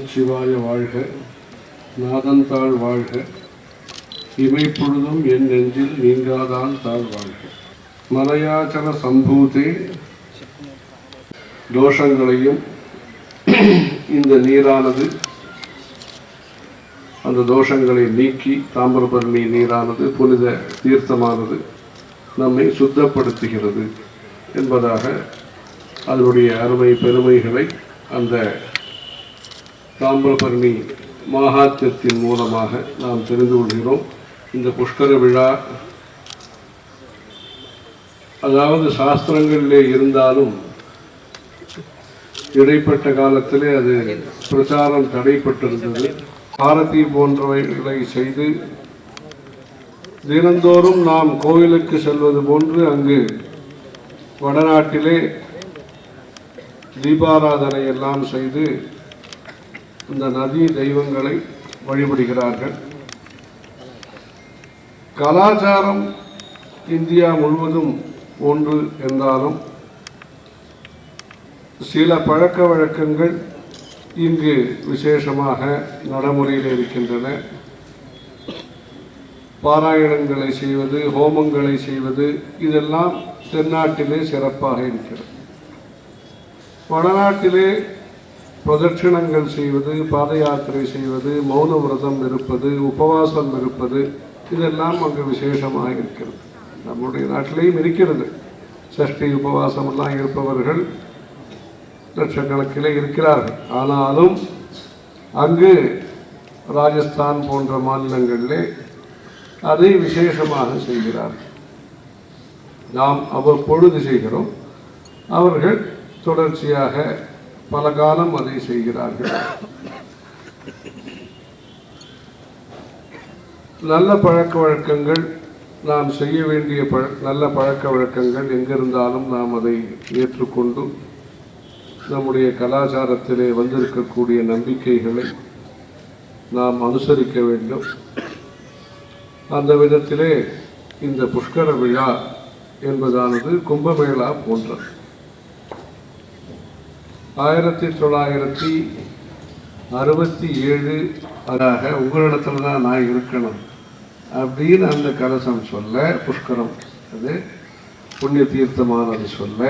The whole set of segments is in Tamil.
நமச்சிவாய வாழ்க நாதந்தாள் வாழ்க. இமைப்பொழுதும் என் நெஞ்சில் நீங்காதான் தாழ் வாழ்க. மலையாச்சல சம்பூதே தோஷங்களையும் இந்த நீரானது அந்த தோஷங்களை நீக்கி தாமிரபரணி நீரானது புனித தீர்த்தமானது நம்மை சுத்தப்படுத்துகிறது என்பதாக அதனுடைய அருமை பெருமைகளை அந்த தாமிரபரணி மகாத்தியத்தின் மூலமாக நாம் தெரிந்து கொள்கிறோம். இந்த புஷ்கர விழா அதாவது சாஸ்திரங்களிலே இருந்தாலும் இடைப்பட்ட காலத்திலே அது பிரச்சாரம் தடைப்பட்டிருந்தது. ஆரத்தி போன்றவைகளை செய்து தினந்தோறும் நாம் கோவிலுக்கு செல்வது போன்று அங்கு வடநாட்டிலே தீபாராதனை எல்லாம் செய்து இந்த நதி தெய்வங்களை வழிபடுகிறார்கள். கலாச்சாரம் இந்தியா முழுவதும் ஒன்று என்றாலும் சில பழக்க வழக்கங்கள் இங்கு விசேஷமாக நடைமுறையில் இருக்கின்றன. பாராயணங்களை செய்வது ஹோமங்களை செய்வது இதெல்லாம் தென்னாட்டிலே சிறப்பாக இருக்கிறது. வடநாட்டிலே பிரதட்சிணங்கள் செய்வது பாத யாத்திரை செய்வது மௌன விரதம் இருப்பது உபவாசம் இருப்பது இதெல்லாம் அங்கு விசேஷமாக இருக்கிறது நம்முடைய நாட்டிலேயும் இருக்கிறது. சஷ்டி உபவாசமெல்லாம் இருப்பவர்கள் லட்சக்கணக்கிலே இருக்கிறார்கள். ஆனாலும் அங்கு ராஜஸ்தான் போன்ற மாநிலங்களிலே அதை விசேஷமாக செய்கிறார்கள். நாம் அவ்வப்பொழுது செய்கிறோம். அவர்கள் தொடர்ச்சியாக பல காலம் அதை செய்கிறார்கள். நல்ல பழக்க வழக்கங்கள் நாம் செய்ய வேண்டிய பழ நல்ல பழக்க வழக்கங்கள் எங்கிருந்தாலும் நாம் அதை ஏற்றுக்கொண்டு நம்முடைய கலாச்சாரத்திலே வந்திருக்கக்கூடிய நம்பிக்கைகளை நாம் அனுசரிக்க வேண்டும். அந்த விதத்திலே இந்த புஷ்கர விழா என்பதானது கும்பமேளா போன்றது. ஆயிரத்தி தொள்ளாயிரத்தி அறுபத்தி ஏழு அதாக உங்களிடத்துல தான் நான் இருக்கணும் அப்படின்னு அந்த கலசம் சொல்ல புஷ்கரம் அது புண்ணிய தீர்த்தமானது சொல்ல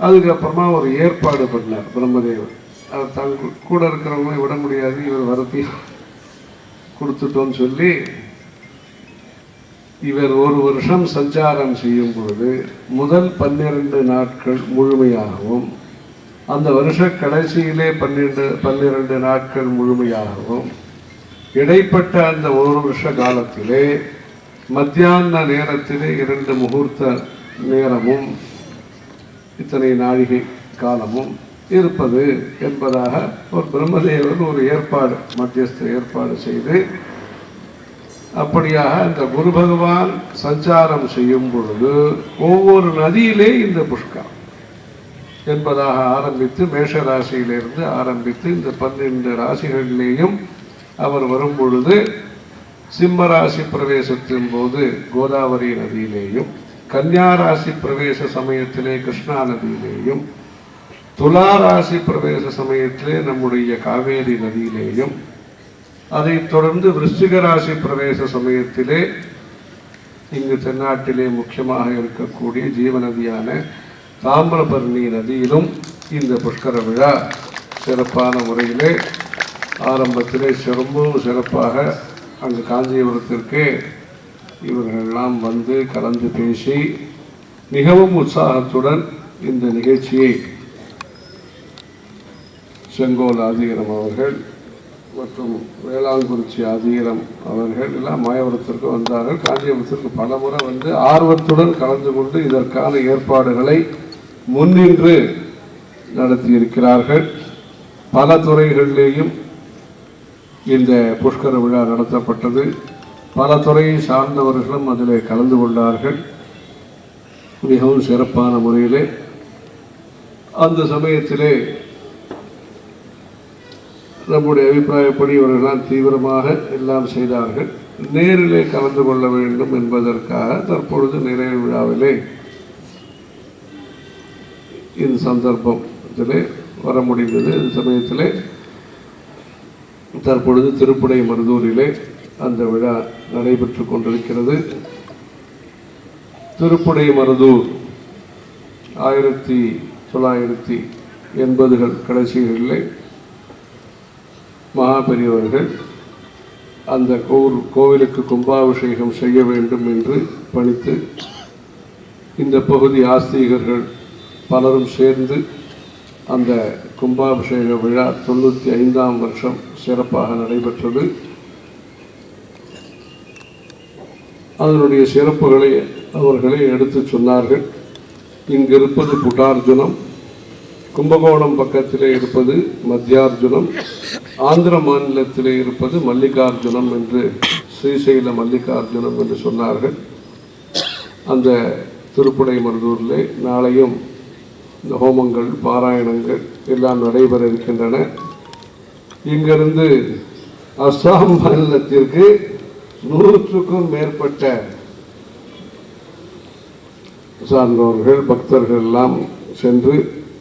அதுக்கப்புறமா ஒரு ஏற்பாடு பண்ணார் பிரம்மதேவர் அவர் தங்க கூட இருக்கிறவங்களும் விட முடியாது இவர் வரத்தி கொடுத்துட்டோன்னு சொல்லி இவர் ஒரு வருஷம் சஞ்சாரம் செய்யும் பொழுது முதல் பன்னிரண்டு நாட்கள் முழுமையாகவும் அந்த வருஷ கடைசியிலே பன்னிரெண்டு பன்னிரண்டு நாட்கள் முழுமையாகவும் இடைப்பட்ட அந்த ஒரு வருஷ காலத்திலே மத்தியான நேரத்திலே இரண்டு முகூர்த்த நேரமும் இத்தனை நாழிகை காலமும் இருப்பது என்பதாக ஒரு பிரம்மதேவர் ஒரு ஏற்பாடு மத்தியஸ்த ஏற்பாடு செய்து அப்படியாக இந்த குரு பகவான் சஞ்சாரம் செய்யும் பொழுது ஒவ்வொரு நதியிலே இந்த புஷ்கரம். என்பதாக ஆரம்பித்து மேஷ ராசியிலிருந்து ஆரம்பித்து இந்த பன்னிரண்டு ராசிகளிலேயும் அவர் வரும் பொழுது சிம்ம ராசி பிரவேசத்தின் போது கோதாவரி நதியிலேயும் கன்னியாராசி பிரவேச சமயத்திலே கிருஷ்ணா நதியிலேயும் துலா ராசி பிரவேச சமயத்திலே நம்முடைய காவேரி நதியிலேயும் அதைத் தொடர்ந்து விருச்சிக ராசி பிரவேச சமயத்திலே இங்கு தென்னாட்டிலே முக்கியமாக இருக்கக்கூடிய ஜீவநதியான தாமிரபரணி நதியிலும் இந்த புஷ்கர விழா சிறப்பான முறையிலே ஆரம்பத்திலே ரொம்பவும் சிறப்பாக அங்கு காஞ்சிபுரத்திற்கு இவர்களெல்லாம் வந்து கலந்து பேசி மிகவும் உற்சாகத்துடன் இந்த நிகழ்ச்சியை செங்கோல் ஆதிகரம் அவர்கள் மற்றும் வேளாண்குறிச்சி ஆதிகரம் அவர்கள் எல்லாம் மாயபுரத்திற்கு வந்தார்கள். காஞ்சிபுரத்திற்கு பல முறை வந்து ஆர்வத்துடன் கலந்து கொண்டு இதற்கான ஏற்பாடுகளை முன்னின்று நடத்தியிருக்கிறார்கள். பல துறைகளிலேயும் இந்த புஷ்கர விழா நடத்தப்பட்டது. பல துறையை சார்ந்தவர்களும் அதில் கலந்து கொண்டார்கள். மிகவும் சிறப்பான முறையிலே. அந்த சமயத்திலே நம்முடைய அபிப்பிராயப்படி இவர்களால் தீவிரமாக எல்லாம் செய்தார்கள். நேரிலே கலந்து கொள்ள வேண்டும் என்பதற்காக தற்பொழுது நிறைவு விழாவிலே இந்த சந்தர்ப்பத்தில் வர முடிந்தது. இந்த சமயத்தில் தற்பொழுது திருப்புடை மருதூரிலே அந்த விழா நடைபெற்று கொண்டிருக்கிறது. திருப்புடை மருதூர் ஆயிரத்தி தொள்ளாயிரத்தி எண்பதுகள் கடைசிகளிலே மகா பெரியவர்கள் அந்த கோவில் கோவிலுக்கு கும்பாபிஷேகம் செய்ய வேண்டும் என்று பணித்து இந்த பகுதி ஆஸ்திகர்கள் பலரும் சேர்ந்து அந்த கும்பாபிஷேக விழா தொண்ணூற்றி ஐந்தாம் வருஷம் சிறப்பாக நடைபெற்றது. அதனுடைய சிறப்புகளை அவர்களே எடுத்துச் சொன்னார்கள். இங்கிருப்பது புட்டார்ஜுனம் கும்பகோணம் பக்கத்திலே இருப்பது மத்தியார்ஜுனம் ஆந்திர மாநிலத்திலே இருப்பது மல்லிகார்ஜுனம் என்று ஸ்ரீசைல மல்லிகார்ஜுனம் என்று சொன்னார்கள். அந்த திருப்புடை மருதூரில் நாளையும் இந்த ஹோமங்கள் பாராயணங்கள் எல்லாம் நடைபெற இருக்கின்றன இங்கிருந்து அஸ்ஸாம் மாநிலத்திற்கு நூற்றுக்கும் மேற்பட்ட சார்ந்தவர்கள் பக்தர்கள் எல்லாம் சென்று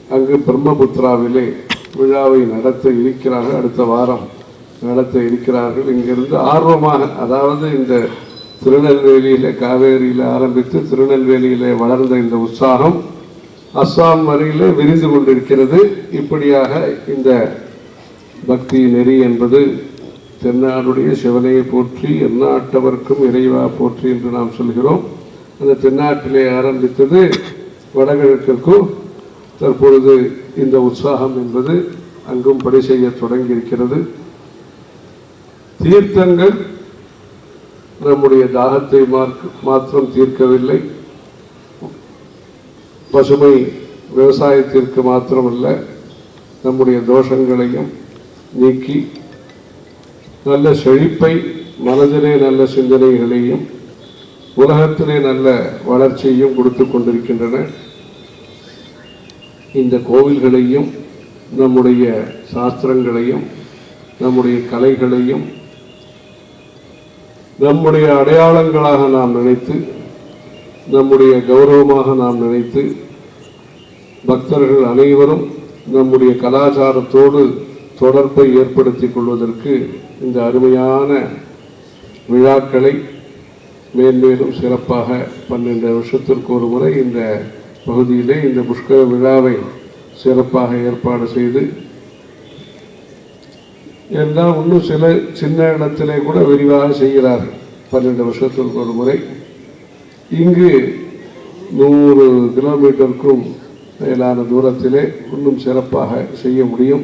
அங்கு பிரம்மபுத்திராவிலே விழாவை நடத்த இருக்கிறார்கள். அடுத்த வாரம் நடத்த இருக்கிறார்கள். இங்கிருந்து ஆர்வமாக அதாவது இந்த திருநெல்வேலியிலே காவேரியில் ஆரம்பித்து திருநெல்வேலியிலே வளர்ந்த இந்த உற்சாகம் அஸ்ஸாம் வரையிலே விரிந்து கொண்டிருக்கிறது. இப்படியாக இந்த பக்தி நெறி என்பது தென்னாடுடைய சிவனையை போற்றி எந்நாட்டவர்க்கும் இறைவா போற்றி என்று நாம் சொல்கிறோம். அந்த தென்னாட்டிலே ஆரம்பித்தது வடகிழக்கிற்கும் தற்பொழுது இந்த உற்சாகம் என்பது அங்கும் படி செய்ய தொடங்கி இருக்கிறது தீர்த்தங்கள் நம்முடைய தாகத்தை மார்க்- மாத்திரம் தீர்க்கவில்லை. பசுமை விவசாயத்திற்கு மாத்திரமல்ல நம்முடைய தோஷங்களையும் நீக்கி நல்ல செழிப்பை மனதிலே நல்ல சிந்தனைகளையும் உலகத்திலே நல்ல வளர்ச்சியையும் கொடுத்து கொண்டிருக்கின்றன. இந்த கோவில்களையும் நம்முடைய சாஸ்திரங்களையும் நம்முடைய கலைகளையும் நம்முடைய அடையாளங்களாக நாம் நினைத்து நம்முடைய கௌரவமாக நாம் நினைத்து பக்தர்கள் அனைவரும் நம்முடைய கலாச்சாரத்தோடு தொடர்பை ஏற்படுத்திக் கொள்வதற்கு இந்த அருமையான விழாக்களை மேன்மேலும் சிறப்பாக பன்னெண்டு வருஷத்திற்கு ஒரு முறை இந்த பகுதியிலே இந்த புஷ்கர விழாவை சிறப்பாக ஏற்பாடு செய்து என்றால் இன்னும் சில சின்ன இடத்திலே கூட விரிவாக செய்கிறார்கள். பன்னெண்டு வருஷத்திற்கு ஒரு முறை இங்கு நூறு கிலோமீட்டருக்கும் மேலான தூரத்திலே இன்னும் சிறப்பாக செய்ய முடியும்.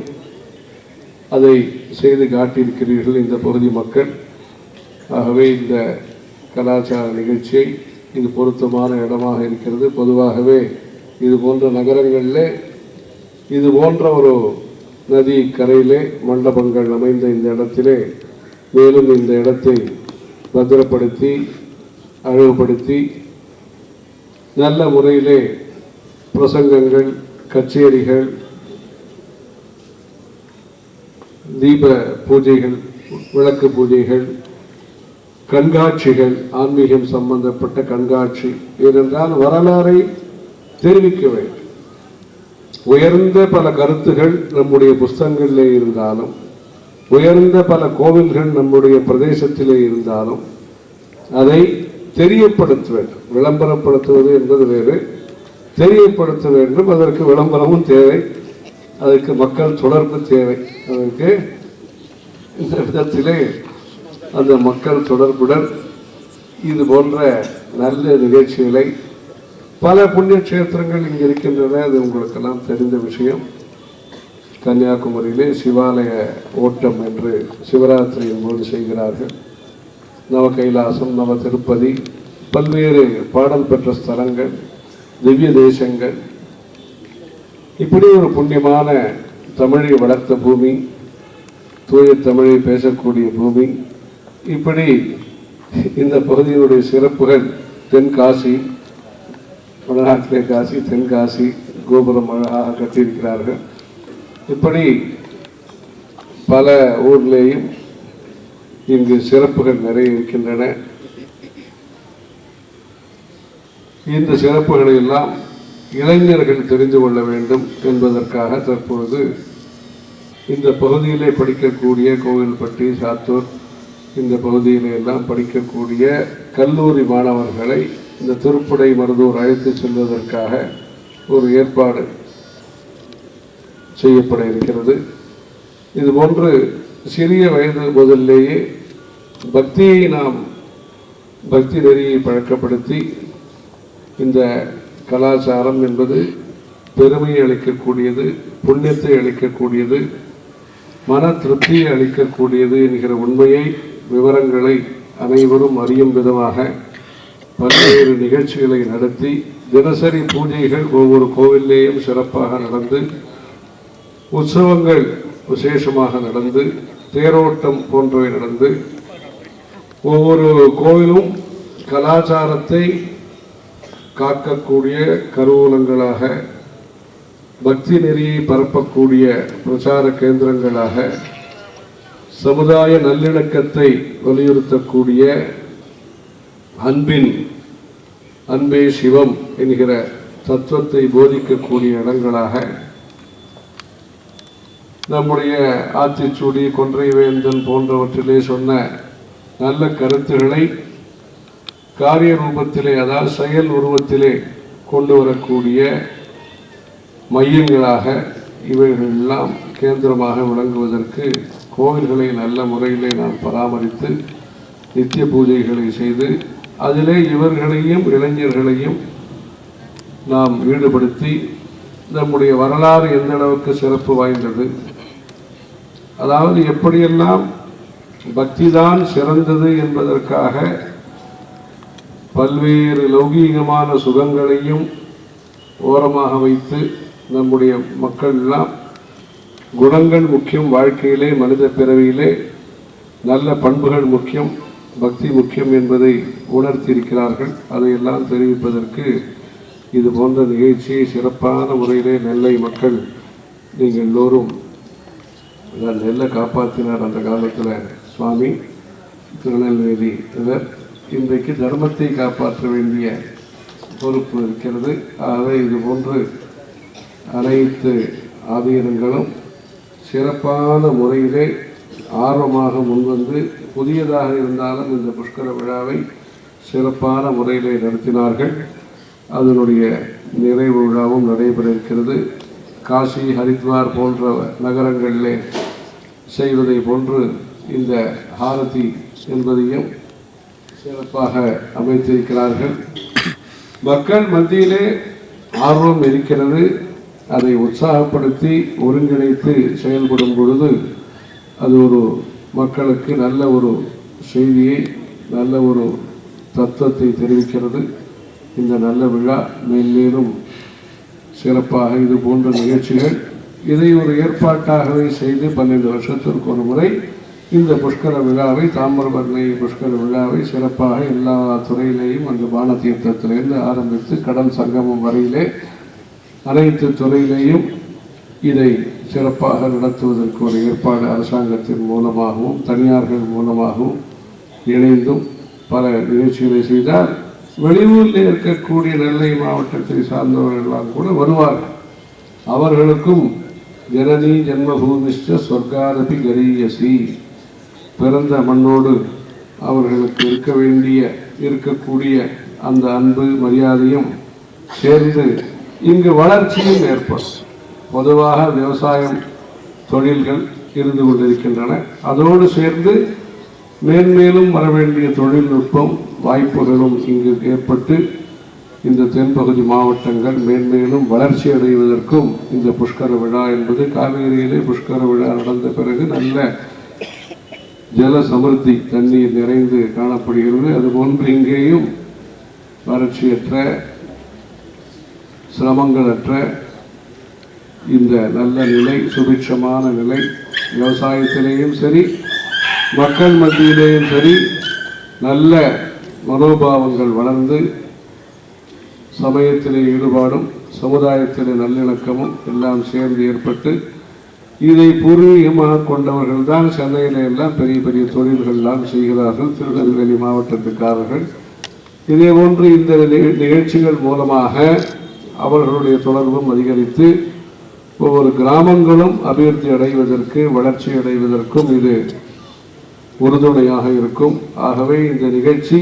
அதை செய்து காட்டியிருக்கிறீர்கள் இந்த பகுதி மக்கள். ஆகவே இந்த கலாச்சார நிகழ்ச்சியை இது பொருத்தமான இடமாக இருக்கிறது. பொதுவாகவே இது போன்ற நகரங்களிலே இது போன்ற ஒரு நதி கரையிலே மண்டபங்கள் அமைந்த இந்த இடத்திலே மேலும் இந்த இடத்தை பத்திரப்படுத்தி அழகுபடுத்தி நல்ல முறையிலே பிரசங்கங்கள் கச்சேரிகள் தீப பூஜைகள் விளக்கு பூஜைகள் கண்காட்சிகள் ஆன்மீகம் சம்பந்தப்பட்ட கண்காட்சி ஏனென்றால் வரலாறை தெரிவிக்க வேண்டும். உயர்ந்த பல கருத்துகள் நம்முடைய புஸ்தகங்களிலே இருந்தாலும் உயர்ந்த பல கோவில்கள் நம்முடைய பிரதேசத்திலே இருந்தாலும் அதை தெரியப்படுத்த வேண்டும் விளம்பரப்படுத்துவது என்பது வேறு. தெரியப்படுத்த வேண்டும் அதற்கு விளம்பரமும் தேவை. அதற்கு மக்கள் தொடர்பு தேவை. அதற்கு இந்த விதத்திலே அந்த மக்கள் தொடர்புடன் இது போன்ற நல்ல நிகழ்ச்சிகளை பல புண்ணிய கஷேத்திரங்கள் இங்கே இருக்கின்றன. அது உங்களுக்கெல்லாம் தெரிந்த விஷயம். கன்னியாகுமரியிலே சிவாலய ஓட்டம் என்று சிவராத்திரியின் போது செய்கிறார்கள். நவ கைலாசம் நவ திருப்பதி பல்வேறு பாடல் பெற்ற ஸ்தலங்கள் திவ்ய தேசங்கள். இப்படி ஒரு புண்ணியமான தமிழை வளர்த்த பூமி தூய தமிழை பேசக்கூடிய பூமி இப்படி இந்த பகுதியினுடைய சிறப்புகள் தென்காசி வடநாட்டிலே காசி தென்காசி கோபுரம் அழகாக கட்டியிருக்கிறார்கள். இப்படி பல ஊர்லேயும் இங்கு சிறப்புகள் நிறைய இருக்கின்றன. இந்த சிறப்புகளை எல்லாம் இளைஞர்கள் தெரிந்து கொள்ள வேண்டும் என்பதற்காக தற்பொழுது இந்த பகுதியிலே படிக்கக்கூடிய கோவில்பட்டி சாத்தூர் இந்த பகுதியிலே எல்லாம் படிக்கக்கூடிய கல்லூரி மாணவர்களை இந்த திருப்புடை மருதூர் அழைத்து செல்வதற்காக ஒரு ஏற்பாடு செய்யப்பட இருக்கிறது. இது போன்று சிறிய வயது முதல்லேயே பக்தியை நாம் பக்தி நெறியை பழக்கப்படுத்தி இந்த கலாச்சாரம் என்பது பெருமையை அளிக்கக்கூடியது புண்ணியத்தை அளிக்கக்கூடியது மன திருப்தியை அளிக்கக்கூடியது என்கிற உண்மையை விவரங்களை அனைவரும் அறியும் விதமாக பல்வேறு நிகழ்ச்சிகளை நடத்தி தினசரி பூஜைகள் ஒவ்வொரு கோவிலேயும் சிறப்பாக நடந்து உற்சவங்கள் விசேஷமாக நடந்து தேரோட்டம் போன்றவை நடந்து ஒவ்வொரு கோவிலும் கலாச்சாரத்தை காக்கக்கூடிய கருவூலங்களாக பக்தி நெறியை பரப்பக்கூடிய பிரச்சார கேந்திரங்களாக சமுதாய நல்லிணக்கத்தை வலியுறுத்தக்கூடிய அன்பின் அன்பே சிவம் என்கிற தத்துவத்தை போதிக்கக்கூடிய இடங்களாக நம்முடைய ஆத்திச்சூடி கொன்றைவேந்தன் போன்றவற்றிலே சொன்ன நல்ல கருத்துக்களை காரிய ரூபத்திலே அதாவது செயல் உருவத்திலே கொண்டு வரக்கூடிய மையங்களாக இவைகளெல்லாம் கேந்திரமாக விளங்குவதற்கு கோவில்களை நல்ல முறையிலே நாம் பராமரித்து நித்திய பூஜைகளை செய்து அதிலே இவர்களையும் இளைஞர்களையும் நாம் ஈடுபடுத்தி நம்முடைய வரலாறு எந்த அளவுக்கு சிறப்பு வாய்ந்தது அதாவது எப்படியெல்லாம் பக்திதான் சிறந்தது என்பதற்காக பல்வேறு லௌகீகமான சுகங்களையும் ஓரமாக வைத்து நம்முடைய மக்கள் எல்லாம் குணங்கள் முக்கியம் வாழ்க்கையிலே மனித பிறவியிலே நல்ல பண்புகள் முக்கியம் பக்தி முக்கியம் என்பதை உணர்த்தியிருக்கிறார்கள். அதையெல்லாம் தெரிவிப்பதற்கு இது போன்ற நிகழ்ச்சியை சிறப்பான முறையிலே நெல்லை மக்கள் நீங்கள் எல்லோரும் நான் நெல்லை காப்பாற்றினார் அந்த காலத்தில். சுவாமி திருநெல்வேலி இவர் இன்றைக்கு தர்மத்தை காப்பாற்ற வேண்டிய பொறுப்பு இருக்கிறது. ஆகவே இது போன்று அனைத்து ஆதீனங்களும் சிறப்பான முறையிலே ஆர்வமாக முன்வந்து புதியதாக இருந்தாலும் இந்த புஷ்கர விழாவை சிறப்பான முறையிலே நடத்தினார்கள். அதனுடைய நிறைவு விழாவும் நடைபெற இருக்கிறது. காசி ஹரித்வார் போன்ற நகரங்களிலே செய்வதை போன்று இந்த ஹாரதி என்பதையும் சிறப்பாக அமைத்திருக்கிறார்கள். மக்கள் மத்தியிலே ஆர்வம் இருக்கிறது. அதை உற்சாகப்படுத்தி ஒருங்கிணைத்து செயல்படும் பொழுது அது ஒரு மக்களுக்கு நல்ல ஒரு செய்தியை நல்ல ஒரு தத்துவத்தை தெரிவிக்கிறது. இந்த நல்ல விழா மேல்மேலும் சிறப்பாக இது போன்ற நிகழ்ச்சிகள் இதை ஒரு ஏற்பாட்டாகவே செய்து பன்னெண்டு வருஷத்திற்கு ஒரு முறை இந்த புஷ்கர விழாவை தாமிரபரணி புஷ்கர விழாவை சிறப்பாக எல்லா துறையிலேயும் அந்த பான தீர்த்தத்திலிருந்து ஆரம்பித்து கடல் சங்கமம் வரையிலே அனைத்து துறையிலேயும் இதை சிறப்பாக நடத்துவதற்கு ஒரு ஏற்பாடு அரசாங்கத்தின் மூலமாகவும் தனியார்கள் மூலமாகவும் இணைந்தும் பல நிகழ்ச்சிகளை செய்தால் வெளியூரில் இருக்கக்கூடிய நெல்லை மாவட்டத்தை சார்ந்தவர்களெல்லாம் கூட வருவார்கள். அவர்களுக்கும் ஜனனி ஜென்மபூமிஷ்ட சொர்க்காரபி கரீயசி பிறந்த மண்ணோடு அவர்களுக்கு இருக்க வேண்டிய இருக்கக்கூடிய அந்த அன்பு மரியாதையும் சேர்ந்து இங்கு வளர்ச்சியும் ஏற்படும். பொதுவாக விவசாயம் தொழில்கள் இருந்து கொண்டிருக்கின்றன. அதோடு சேர்ந்து மேன்மேலும் வர வேண்டிய தொழில்நுட்பம் வாய்ப்புகளும் இங்கு ஏற்பட்டு இந்த தென்பகுதி மாவட்டங்கள் மேன்மேலும் வளர்ச்சி அடைவதற்கும் இந்த புஷ்கர விழா என்பது காவேரியிலே புஷ்கர விழா நடந்த பிறகு நல்ல ஜல சமிருத்தி தண்ணீர் நிறைந்து காணப்படுகிறது. அதுபோன்று இங்கேயும் வறட்சியற்ற சிரமங்களற்ற இந்த நல்ல நிலை சுபிட்சமான நிலை விவசாயத்திலேயும் சரி மக்கள் மத்தியிலேயும் சரி நல்ல மனோபாவங்கள் வளர்ந்து சமயத்திலே ஈடுபாடும் சமுதாயத்திலே நல்லிணக்கமும் எல்லாம் சேர்ந்து ஏற்பட்டு இதை பூர்வீகமாக கொண்டவர்கள் தான் சென்னையில எல்லாம் பெரிய பெரிய தொழில்கள்லாம் செய்கிறார்கள். திருநெல்வேலி மாவட்டத்துக்காரர்கள். இதே போன்று இந்த நிகழ்ச்சிகள் மூலமாக அவர்களுடைய தொடர்பும் அதிகரித்து ஒவ்வொரு கிராமங்களும் அபிவிருத்தி அடைவதற்கு வளர்ச்சி அடைவதற்கும் இது உறுதுணையாக இருக்கும். ஆகவே இந்த நிகழ்ச்சி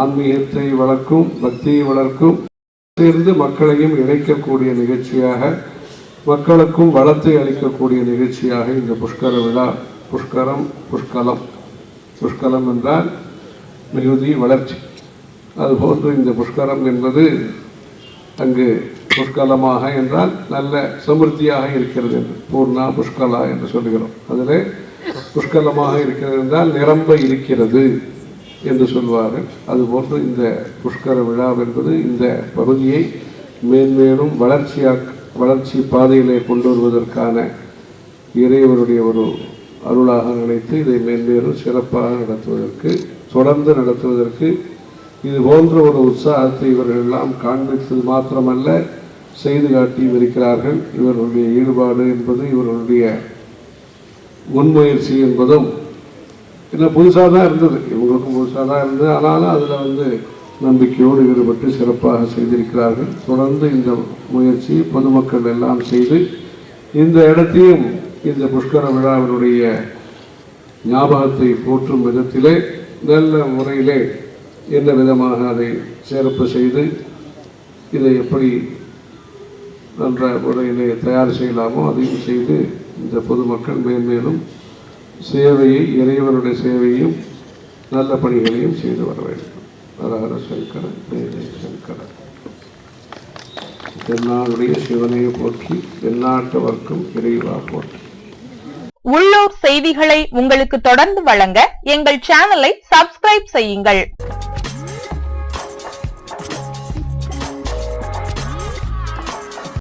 ஆன்மீகத்தை வளர்க்கும் பக்தியை வளர்க்கும் சேர்ந்து மக்களையும் இணைக்கக்கூடிய நிகழ்ச்சியாக மக்களுக்கும் வளத்தை அளிக்கக்கூடிய நிகழ்ச்சியாக இந்த புஷ்கர விழா புஷ்கரம் புஷ்கலம். புஷ்கலம் என்றால் மிகுதி வளர்ச்சி. அதுபோன்று இந்த புஷ்கரம் என்பது அங்கு புஷ்கலமாக என்றால் நல்ல சமிருத்தியாக இருக்கிறது என்று பூர்ணா புஷ்கலா என்று சொல்லுகிறோம். அதில் புஷ்கலமாக இருக்கிறது என்றால் நிரம்ப இருக்கிறது என்று சொல்வார்கள் அதுபோன்று இந்த புஷ்கர விழா என்பது இந்த பகுதியை மேன்மேலும் வளர்ச்சியாக்க வளர்ச்சி பாதையிலே கொண்டு வருவதற்கான இறைவருடைய ஒரு அருளாக நினைத்து இதை மேன்மேலும் சிறப்பாக நடத்துவதற்கு தொடர்ந்து நடத்துவதற்கு இது போன்ற ஒரு உற்சாகத்தை இவர்கள் எல்லாம் காண்பித்தது மாத்திரமல்ல செய்து காட்டியும் இருக்கிறார்கள். இவர்களுடைய ஈடுபாடு என்பது இவர்களுடைய முன்முயற்சி என்பதும் என்ன புதுசாக தான் இருந்தது. இவங்களுக்கும் புதுசாக தான் இருந்தது. ஆனாலும் அதில் வந்து நம்பிக்கையோடு ஈடுபட்டு சிறப்பாக செய்திருக்கிறார்கள். தொடர்ந்து இந்த முயற்சி பொதுமக்கள் எல்லாம் செய்து இந்த இடத்தையும் இந்த புஷ்கர விழாவினுடைய ஞாபகத்தை போற்றும் விதத்திலே நல்ல முறையிலே என்ன விதமாக அதை சிறப்பு செய்து இதை எப்படி நன்ற முறையிலே தயார் செய்யலாமோ அதையும் செய்து இந்த பொதுமக்கள் மேன்மேலும் சேவையை இறைவனுடைய சேவையும் நல்ல பணிகளையும் செய்து வர வேண்டும். ஹரஹர சங்கர ஜெய சங்கர தென்னாடுடைய சிவனையை போற்றி தென்னாட்டவர்க்கும் இறைவா போற்றி. உள்ளூர் செய்திகளை உங்களுக்கு தொடர்ந்து வழங்க எங்கள் சேனலை சப்ஸ்கிரைப் செய்யுங்கள்.